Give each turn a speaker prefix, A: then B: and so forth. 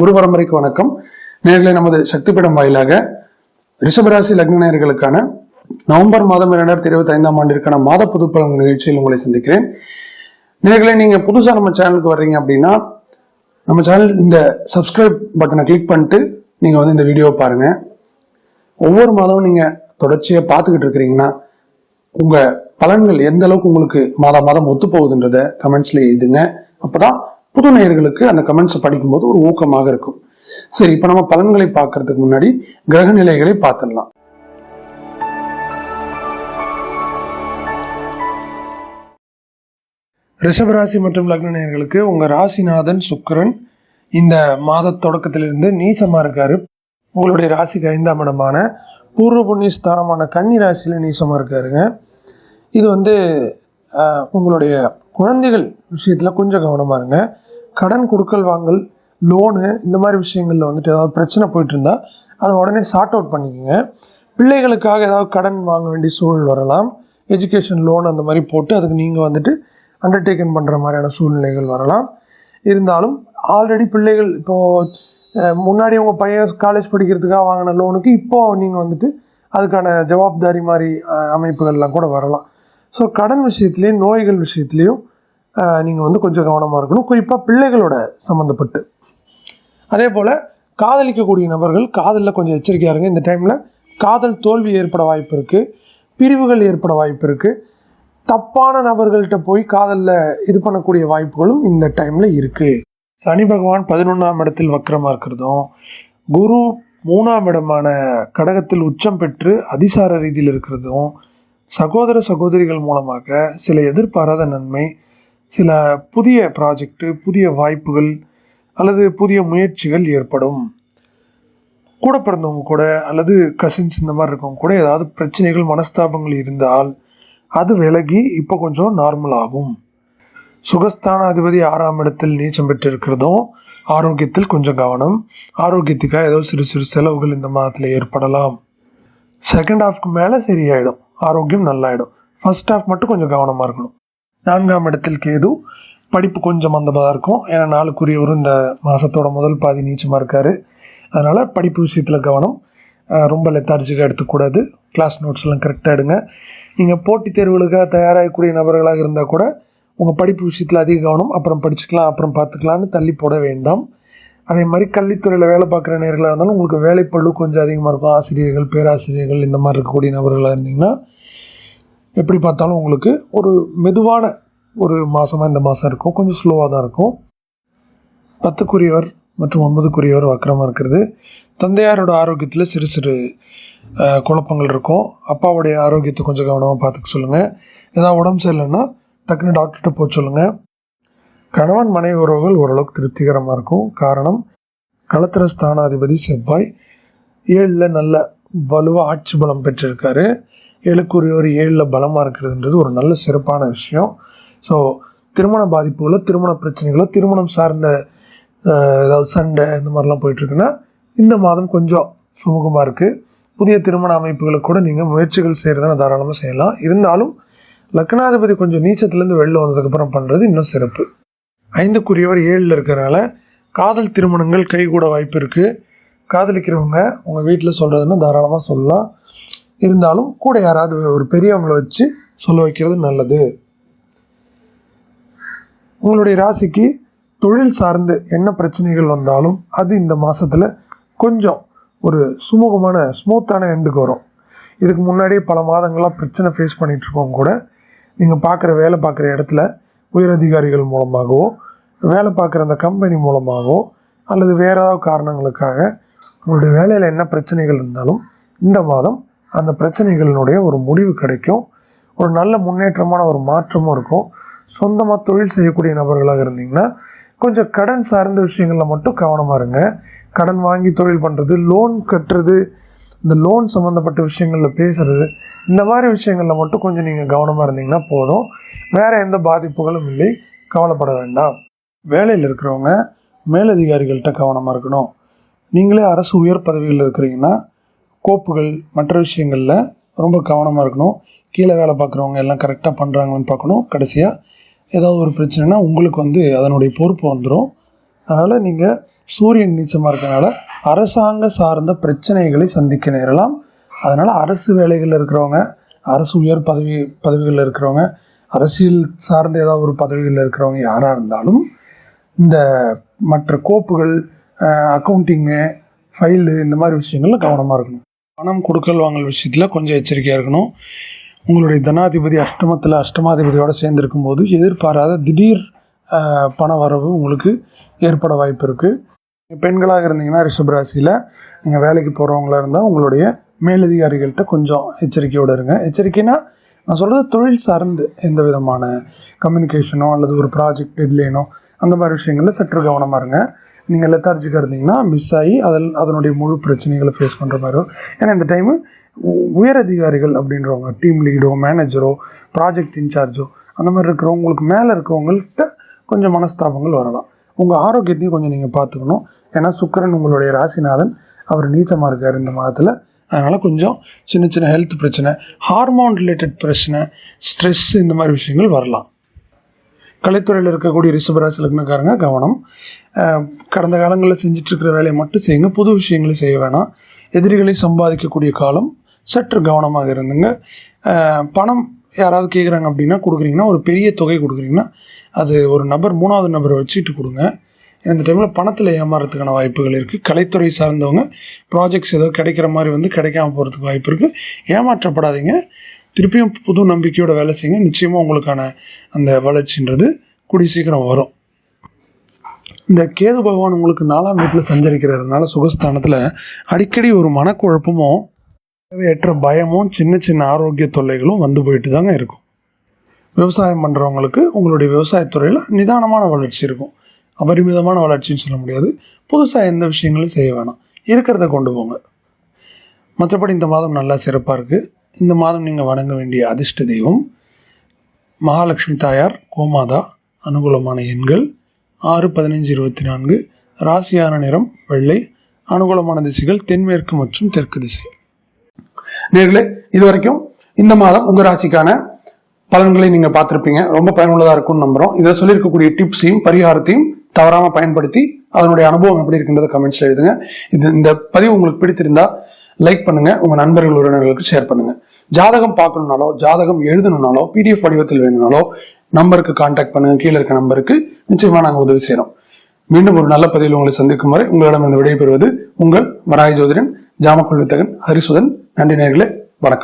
A: குரு பரம்பரைக்கு வணக்கம். நேர்களை நமது சக்திபீடம் வாயிலாக ரிஷபராசி லக்ன நேயர்களுக்கான நவம்பர் மாதம் இரண்டாயிரத்தி இருபத்தி ஐந்தாம் ஆண்டிற்கான மாத புதுப்பலன் நிகழ்ச்சியில் உங்களை சந்திக்கிறேன். நேர்களை நீங்க புதுசா நம்ம சேனலுக்கு வர்றீங்க அப்படின்னா நம்ம சேனல் இந்த சப்ஸ்கிரைப் பட்டனை கிளிக் பண்ணிட்டு நீங்க வந்து இந்த வீடியோவை பாருங்க. ஒவ்வொரு மாதமும் நீங்க தொடர்ச்சியா பார்த்துக்கிட்டு இருக்கிறீங்கன்னா உங்க பலன்கள் எந்த அளவுக்கு உங்களுக்கு மாதம் மாதம் ஒத்து போகுதுன்றத கமெண்ட்ஸ்ல எழுதுங்க. அப்பதான் புது நேயர்களுக்கு அந்த கமெண்ட்ஸை படிக்கும்போது ஒரு ஊக்கமாக இருக்கும். சரி இப்போ நம்ம பலன்களை பார்க்கறதுக்கு முன்னாடி கிரக நிலைகளை பார்த்துடலாம். ரிஷபராசி மற்றும் லக்ன நேயர்களுக்கு உங்க ராசிநாதன் சுக்கிரன் இந்த மாத தொடக்கத்திலிருந்து நீசமா இருக்காரு. உங்களுடைய ராசிக்கு ஐந்தாம் இடமான பூர்வ புண்ணிய ஸ்தானமான கன்னி ராசியில நீசமாக இருக்காருங்க. இது வந்து உங்களுடைய குழந்தைகள் விஷயத்தில் கொஞ்சம் கவனமாக இருங்க. கடன் கொடுக்கல் வாங்கல் லோனு இந்த மாதிரி விஷயங்களில் வந்துட்டு ஏதாவது பிரச்சனை போயிட்டு இருந்தால் அதை உடனே சார்ட் அவுட் பண்ணிக்கோங்க. பிள்ளைகளுக்காக ஏதாவது கடன் வாங்க வேண்டிய சூழல் வரலாம். எஜுகேஷன் லோன் அந்த மாதிரி போட்டு அதுக்கு நீங்கள் வந்துட்டு அண்டர்டேக்கன் பண்ணுற மாதிரியான சூழ்நிலைகள் வரலாம். இருந்தாலும் ஆல்ரெடி பிள்ளைகள் இப்போது முன்னாடி உங்கள் பையன் காலேஜ் படிக்கிறதுக்காக வாங்கின லோனுக்கு இப்போது நீங்கள் வந்துட்டு அதுக்கான ஜவாப்தாரி மாதிரி அமைப்புகள்லாம் கூட வரலாம். ஸோ கடன் விஷயத்துலேயும் நோய்கள் விஷயத்துலேயும் நீங்கள் வந்து கொஞ்சம் கவனமாக இருக்கணும். குறிப்பாக பிள்ளைகளோட சம்மந்தப்பட்டு அதே போல் காதலிக்கக்கூடிய நபர்கள் காதலில் கொஞ்சம் எச்சரிக்கையாக இருங்க. இந்த டைமில் காதல் தோல்வி ஏற்பட வாய்ப்பு இருக்குது பிரிவுகள் ஏற்பட வாய்ப்பு இருக்குது தப்பான நபர்கள்ட்ட போய் காதலில் இது பண்ணக்கூடிய வாய்ப்புகளும் இந்த டைமில் இருக்குது சனி பகவான் பதினொன்றாம் இடத்தில் வக்கரமாக இருக்கிறதும் குரு மூணாம் இடமான கடகத்தில் உச்சம் பெற்று அதிசார ரீதியில் இருக்கிறதும் சகோதர சகோதரிகள் மூலமாக சில எதிர்பாராத நன்மை சில புதிய ப்ராஜெக்ட்டு புதிய வாய்ப்புகள் அல்லது புதிய முயற்சிகள் ஏற்படும். கூட பிறந்தவங்க கூட அல்லது கசின்ஸ் இந்த மாதிரி இருக்கவங்க கூட ஏதாவது பிரச்சனைகள் மனஸ்தாபங்கள் இருந்தால் அது விலகி இப்போ கொஞ்சம் நார்மல் ஆகும். சுகஸ்தான அதிபதி ஆறாம் இடத்தில் நீச்சம் பெற்றிருக்கிறதும் ஆரோக்கியத்தில் கொஞ்சம் கவனம். ஆரோக்கியத்துக்காக ஏதோ சிறு சிறு செலவுகள் இந்த மாதத்தில் ஏற்படலாம். செகண்ட் ஹாஃப்க்கு மேலே சரியாயிடும். ஆரோக்கியம் நல்லாயிடும். ஃபர்ஸ்ட் ஹாஃப் மட்டும் கொஞ்சம் கவனமாக இருக்கணும். நான்காம் இடத்தில் கேது. படிப்பு கொஞ்சம் மந்தமாக இருக்கும். ஏன்னா நாளுக்குரியவரும் இந்த மாதத்தோட முதல் பாதி நீச்சமாக இருக்கார். அதனால் படிப்பு விஷயத்தில் கவனம். ரொம்ப லெத்தார்ஜிக்காக எடுத்துக்கூடாது. கிளாஸ் நோட்ஸ்லாம் கரெக்டாக எடுங்க. நீங்கள் போட்டித் தேர்வுகளுக்காக தயாராகக்கூடிய நபர்களாக இருந்தால் கூட உங்கள் படிப்பு விஷயத்தில் அதிக கவனம் அப்புறம் படிச்சுக்கலாம் அப்புறம் பார்த்துக்கலான்னு தள்ளி போட வேண்டாம். அதே மாதிரி கல்வித்துறையில் வேலை பார்க்குற நேர்களாக இருந்தாலும் உங்களுக்கு வேலைப்பழு கொஞ்சம் அதிகமாக இருக்கும். ஆசிரியர்கள் பேராசிரியர்கள் இந்த மாதிரி இருக்கக்கூடிய நபர்களாக இருந்தீங்கன்னா எப்படி பார்த்தாலும் உங்களுக்கு ஒரு மெதுவான ஒரு மாதமாக இந்த மாதம் இருக்கும். கொஞ்சம் ஸ்லோவாக தான் இருக்கும். பத்துக்குரியவர் மற்றும் ஒன்பதுக்குரியவர் வக்கரமாக இருக்கிறது. தந்தையாரோட ஆரோக்கியத்தில் சிறு சிறு குழப்பங்கள் இருக்கும். அப்பாவுடைய ஆரோக்கியத்தை கொஞ்சம் கவனமாக பார்த்துக்க சொல்லுங்கள் ஏதாவது உடம்பு சரியில்லைன்னா டக்குன்னு டாக்டர்கிட்ட போக சொல்லுங்கள் கணவன் மனைவி உறவுகள் ஓரளவுக்கு திருப்திகரமாக இருக்கும். காரணம் களத்திர ஸ்தானாதிபதி செவ்வாய். ஏழில் நல்ல வலுவாக ஆட்சி பலம் பெற்றிருக்காரு. ஏழுக்குரியவர் ஏழில் பலமாக இருக்கிறதுன்றது ஒரு நல்ல சிறப்பான விஷயம். ஸோ திருமண பாதிப்புகளோ திருமண பிரச்சனைகளோ திருமணம் சார்ந்த ஏதாவது சண்டை இந்த மாதிரிலாம் போயிட்டுருக்குன்னா இந்த மாதம் கொஞ்சம் சுமூகமாக இருக்குது புதிய திருமண அமைப்புகளை கூட நீங்கள் முயற்சிகள் செய்கிறத தாராளமாக செய்யலாம். இருந்தாலும் லக்னாதிபதி கொஞ்சம் நீச்சத்துலேருந்து வெளில வந்ததுக்கப்புறம் பண்ணுறது இன்னும் சிறப்பு. ஐந்துக்குரியவர் ஏழில் இருக்கிறனால காதல் திருமணங்கள் கைகூட வாய்ப்பு இருக்குது காதலிக்கிறவங்க உங்கள் வீட்டில் சொல்கிறதுன்னா தாராளமாக சொல்லலாம். இருந்தாலும் கூட யாராவது ஒரு பெரியவங்களை வச்சு சொல்ல வைக்கிறது நல்லது. உங்களுடைய ராசிக்கு தொழில் சார்ந்து என்ன பிரச்சனைகள் வந்தாலும் அது இந்த மாதத்தில் கொஞ்சம் ஒரு சுமூகமான ஸ்மூத்தான எண்டுக்கு வரும். இதுக்கு முன்னாடியே பல மாதங்களாக பிரச்சனை ஃபேஸ் பண்ணிகிட்ருக்கோம் கூட. நீங்கள் பார்க்குற வேலை பார்க்குற இடத்துல உயரதிகாரிகள் மூலமாகவோ வேலை பார்க்குற அந்த கம்பெனி மூலமாகவோ அல்லது வேறு ஏதாவது காரணங்களுக்காக உங்களுடைய வேலையில் என்ன பிரச்சனைகள் இருந்தாலும் இந்த மாதம் அந்த பிரச்சனைகளினுடைய ஒரு முடிவு கிடைக்கும். ஒரு நல்ல முன்னேற்றமான ஒரு மாற்றமும் இருக்கும். சொந்தமாக தொழில் செய்யக்கூடிய நபர்களாக இருந்தீங்கன்னா கொஞ்சம் கடன் சார்ந்த விஷயங்களில் மட்டும் கவனமாக இருங்க. கடன் வாங்கி தொழில் பண்ணுறது லோன் கட்டுறது இந்த லோன் சம்மந்தப்பட்ட விஷயங்களில் பேசுகிறது இந்த மாதிரி விஷயங்களில் மட்டும் கொஞ்சம் நீங்கள் கவனமாக இருந்தீங்கன்னா போதும். வேறு எந்த பாதிப்புகளும் இல்லை. கவலைப்பட வேண்டாம். வேலையில் இருக்கிறவங்க மேலதிகாரிகள்கிட்ட கவனமாக இருக்கணும். நீங்களே அரசு உயர் பதவியில் இருக்கிறீங்கன்னா கோப்புகள் மற்ற விஷயங்களில் ரொம்ப கவனமாக இருக்கணும். கீழே வேலை பார்க்குறவங்க எல்லாம் கரெக்டாக பண்ணுறாங்கன்னு பார்க்கணும். கடைசியாக ஏதாவது ஒரு பிரச்சனைனா உங்களுக்கு வந்து அதனுடைய பொறுப்பு வந்துடும் அதனால் நீங்கள் சூரியன் நீச்சமாக இருக்கனால அரசாங்க சார்ந்த பிரச்சனைகளை சந்திக்க நேரலாம். அதனால் அரசு வேலைகளில் இருக்கிறவங்க அரசு உயர் பதவி பதவிகளில் இருக்கிறவங்க அரசியல் சார்ந்த ஏதாவது ஒரு பதவிகளில் இருக்கிறவங்க யாராக இருந்தாலும் இந்த மற்ற கோப்புகள் அக்கௌண்டிங்கு ஃபைலு இந்த மாதிரி விஷயங்களில் கவனமாக இருக்கணும். பணம் கொடுக்கல் வாங்கல் விஷயத்தில் கொஞ்சம் எச்சரிக்கையாக இருக்கணும். உங்களுடைய தனாதிபதி அஷ்டமத்தில் அஷ்டமாதிபதியோடு சேர்ந்துருக்கும் போது எதிர்பாராத திடீர் பண வரவு உங்களுக்கு ஏற்பட வாய்ப்பு இருக்குது பெண்களாக இருந்தீங்கன்னா ரிஷபராசியில் நீங்கள் வேலைக்கு போகிறவங்களா இருந்தால் உங்களுடைய மேலதிகாரிகள்கிட்ட கொஞ்சம் எச்சரிக்கையோடு இருங்க. எச்சரிக்கைனா நான் சொல்கிறது தொழில் சார்ந்து எந்த விதமான கம்யூனிகேஷனோ அல்லது ஒரு ப்ராஜெக்ட் டெட்லைனோ அந்த மாதிரி விஷயங்களில் சற்று கவனமாக இருங்க. நீங்கள் லெத்தார்ஜிக்காக இருந்தீங்கன்னா மிஸ் ஆகி அதில் அதனுடைய முழு பிரச்சனைகளை ஃபேஸ் பண்ணுற மாதிரி வரும். ஏன்னா இந்த டைமு உயர் அதிகாரிகள் அப்படின்றவங்க டீம் லீடோ மேனேஜரோ ப்ராஜெக்ட் இன்சார்ஜோ அந்த மாதிரி இருக்கிறவங்களுக்கு மேலே இருக்கிறவங்கள்ட்ட கொஞ்சம் மனஸ்தாபங்கள் வரலாம். உங்கள் ஆரோக்கியத்தையும் கொஞ்சம் நீங்கள் பார்த்துக்கணும். ஏன்னா சுக்கிரன் உங்களுடைய ராசிநாதன் அவர் நீச்சமாக இருக்கார் இந்த மாதத்தில். அதனால் கொஞ்சம் சின்ன சின்ன ஹெல்த் பிரச்சனை ஹார்மோன் ரிலேட்டட் பிரச்சனை ஸ்ட்ரெஸ் இந்த மாதிரி விஷயங்கள் வரலாம். கலைத்துறையில் இருக்கக்கூடிய ரிஷபராசி லக்னக்காரங்க கவனம். கடந்த காலங்களில் செஞ்சுட்டு இருக்கிற வேலையை மட்டும் செய்யுங்க. புது விஷயங்களை செய்ய வேணாம். எதிரிகளை சம்பாதிக்கக்கூடிய காலம் சற்று கவனமாக இருந்துங்க. பணம் யாராவது கேட்குறாங்க அப்படின்னா கொடுக்குறீங்கன்னா ஒரு பெரிய தொகை கொடுக்குறீங்கன்னா அது ஒரு நபர் மூணாவது நபரை வச்சுட்டு கொடுங்க. இந்த டைமில் பணத்தில் ஏமாறதுக்கான வாய்ப்புகள் இருக்குது கலைத்துறை சார்ந்தவங்க ப்ராஜெக்ட்ஸ் ஏதோ கிடைக்கிற மாதிரி வந்து கிடைக்காம போகிறதுக்கு வாய்ப்பு இருக்குது ஏமாற்றப்படாதீங்க. திருப்பியும் புது நம்பிக்கையோட வேலை செய்யுங்க. நிச்சயமாக உங்களுக்கான அந்த வளர்ச்சின்றது கூடி சீக்கிரம் வரும். இந்த கேது பகவான் உங்களுக்கு நாலாம் வீட்டில் சஞ்சரிக்கிறதுனால சுகஸ்தானத்தில் அடிக்கடி ஒரு மனக்குழப்பமும் தேவையற்ற பயமும் சின்ன சின்ன ஆரோக்கிய தொல்லைகளும் வந்து போயிட்டு தாங்க இருக்கும். விவசாயம் பண்ணுறவங்களுக்கு உங்களுடைய விவசாயத்துறையில் நிதானமான வளர்ச்சி இருக்கும். அபரிமிதமான வளர்ச்சின்னு சொல்ல முடியாது. புதுசாக எந்த விஷயங்களும் செய்ய வேணாம். இருக்கிறத கொண்டு போங்க. மற்றபடி இந்த மாதம் நல்லா சிறப்பாக இருக்குது இந்த மாதம் நீங்கள் வணங்க வேண்டிய அதிர்ஷ்ட தெய்வம் மகாலட்சுமி தாயார் கோமாதா அனுகூலமான எண்கள் ஆறு பதினஞ்சு இருபத்தி நான்கு ராசியான நிறம் வெள்ளை அனுகூலமான திசைகள் தென்மேற்கு மற்றும் தெற்கு திசை. நேர்களே இது வரைக்கும் இந்த மாதம் உங்கள் ராசிக்கான பலன்களை நீங்கள் பார்த்துருப்பீங்க. ரொம்ப பயனுள்ளதாக இருக்கும்னு நம்புகிறோம் இதில் சொல்லியிருக்கக்கூடிய டிப்ஸையும் பரிகாரத்தையும் தவறாமல் பயன்படுத்தி அதனுடைய அனுபவம் எப்படி இருக்குன்றத கமெண்ட்ஸில் எழுதுங்க. இது இந்த பதிவு உங்களுக்கு பிடித்திருந்தா லைக் பண்ணுங்க உங்கள் நண்பர்கள் உறவினர்களுக்கு ஷேர் பண்ணுங்க. ஜாதகம் பார்க்கணுனாலோ ஜாதகம் எழுதணுனாலோ பிடிஎஃப் வடிவத்தில் வேணும்னாலோ நம்பருக்கு காண்டாக்ட் பண்ணுங்க. கீழே இருக்க நம்பருக்கு நிச்சயமாக நாங்கள் உதவி செய்கிறோம் மீண்டும் ஒரு நல்ல பதிவில் உங்களை சந்திக்கும் வரை உங்களிடம் இந்த விடைபெறுவது உங்கள் மராய் ஜோதிடன் ஜாமக்கொள் வித்தகன் ஹரிசுதன். நன்றி நேர்களே